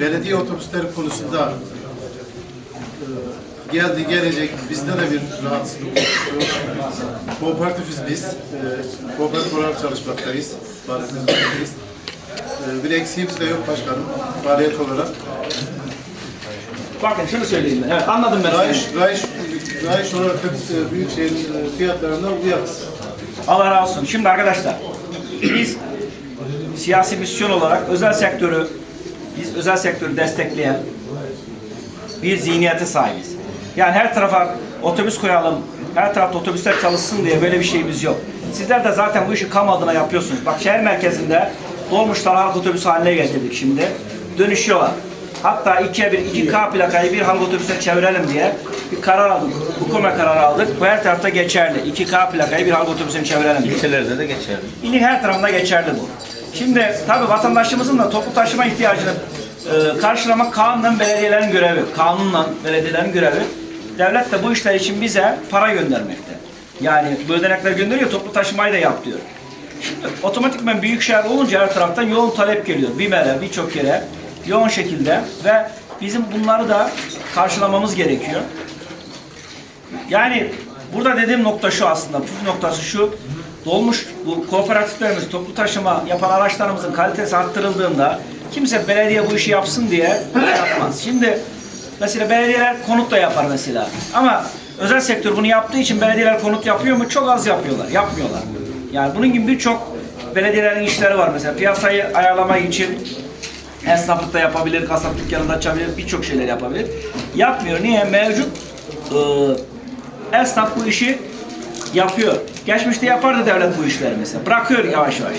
belediye otobüsleri konusunda e, geldi gelecek bizde de bir rahatsızlık oluştu. Kooperatifiz biz. E, kooperatif olarak çalışmaktayız. E, bir eksiğimiz de yok başkanım. Faaliyet olarak. Bakın şunu söyleyeyim ben. Evet anladım ben. Rayiş, rayiş, rayiş olarak da biz e, e, fiyatlarına uyarız. Allah razı olsun. Şimdi arkadaşlar biz siyasi misyon olarak özel sektörü biz özel sektörü destekleyen bir zihniyete sahibiz. Yani her tarafa otobüs koyalım, her tarafta otobüsler çalışsın diye böyle bir şeyimiz yok. Sizler de zaten bu işi kamu adına yapıyorsunuz. Bak şehir merkezinde dolmuşlar halk otobüsü haline getirdik şimdi. Dönüşüyorlar. Hatta ikiye bir, 2K plakayı bir halk otobüse çevirelim diye bir karar aldık. Hukuma kararı aldık. Bu her tarafta geçerli. 2K plakayı bir halk otobüsüne çevirelim diye. İlçelerde de geçerli. İlin her tarafında geçerli bu. Şimdi tabii vatandaşımızın da toplu taşıma ihtiyacını e, karşılamak kanunen belediyelerin görevi. Kanunla belediyelerin görevi. Devlet de bu işler için bize para göndermekte. Yani bu ödenekler gönderiyor, toplu taşımayı da yap diyor. Şimdi otomatikman büyük şehir olunca her taraftan yoğun talep geliyor. BİMER'e, birçok yere yoğun şekilde ve bizim bunları da karşılamamız gerekiyor. Yani burada dediğim nokta şu aslında, püf noktası şu. Dolmuş bu kooperatiflerimiz, toplu taşıma yapan araçlarımızın kalitesi arttırıldığında kimse belediye bu işi yapsın diye yapmaz. Şimdi mesela belediyeler konut da yapar mesela. Ama özel sektör bunu yaptığı için belediyeler konut yapıyor mu? Çok az yapıyorlar, yapmıyorlar. Yani bunun gibi birçok belediyelerin işleri var mesela. Piyasayı ayarlamak için esnaflık da yapabilir, kasap dükkanında açabilir, birçok şeyler yapabilir. Yapmıyor. Niye? Mevcut e, esnaf bu işi yapıyor. Geçmişte yapardı devlet bu işleri mesela. Bırakıyor yavaş yavaş.